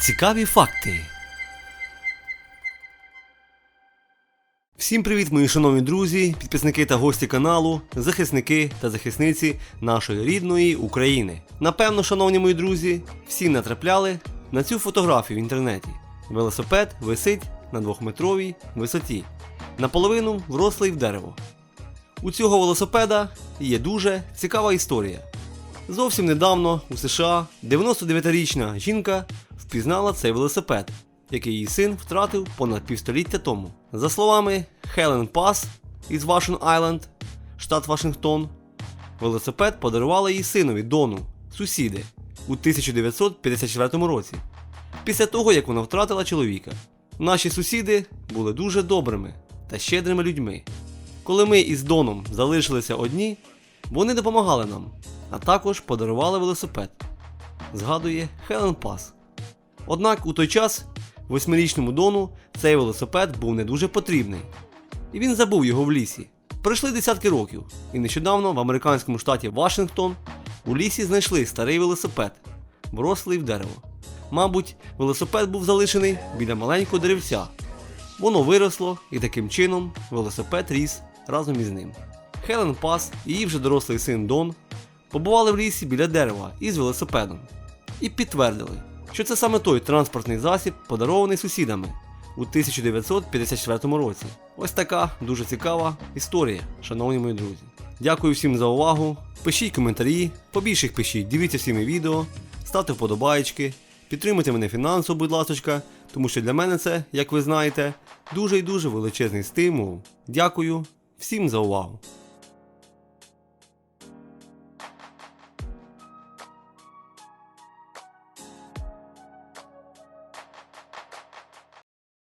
Цікаві факти. Всім привіт, мої шановні друзі, підписники та гості каналу, захисники та захисниці нашої рідної України. Напевно, шановні мої друзі, всі натрапляли на цю фотографію в інтернеті. Велосипед висить на двохметровій висоті, наполовину врослий в дерево. У цього велосипеда є дуже цікава історія. Зовсім недавно у США 99-річна жінка впізнала цей велосипед, який її син втратив понад півстоліття тому. За словами Хелен Пас із Вашингтон Айленд, штат Вашингтон, велосипед подарували її синові Дону, сусіди, у 1954 році, після того як вона втратила чоловіка. Наші сусіди були дуже добрими та щедрими людьми. Коли ми із Доном залишилися одні, вони допомагали нам, а також подарували велосипед. Згадує Хелен Пас. Однак у той час восьмирічному Дону цей велосипед був не дуже потрібний, і він забув його в лісі. Пройшли десятки років, і нещодавно в американському штаті Вашингтон у лісі знайшли старий велосипед, врослий в дерево. Мабуть, велосипед був залишений біля маленького деревця. Воно виросло, і таким чином велосипед ріс разом із ним. Хелен Пас і її вже дорослий син Дон побували в лісі біля дерева із велосипедом і підтвердили, що це саме той транспортний засіб, подарований сусідами у 1954 році. Ось така дуже цікава історія, шановні мої друзі. Дякую всім за увагу. Пишіть коментарі, побільше їх пишіть, дивіться всі мої відео, ставте вподобайки, підтримуйте мене фінансово, будь ласка, тому що для мене це, як ви знаєте, дуже і дуже величезний стимул. Дякую всім за увагу.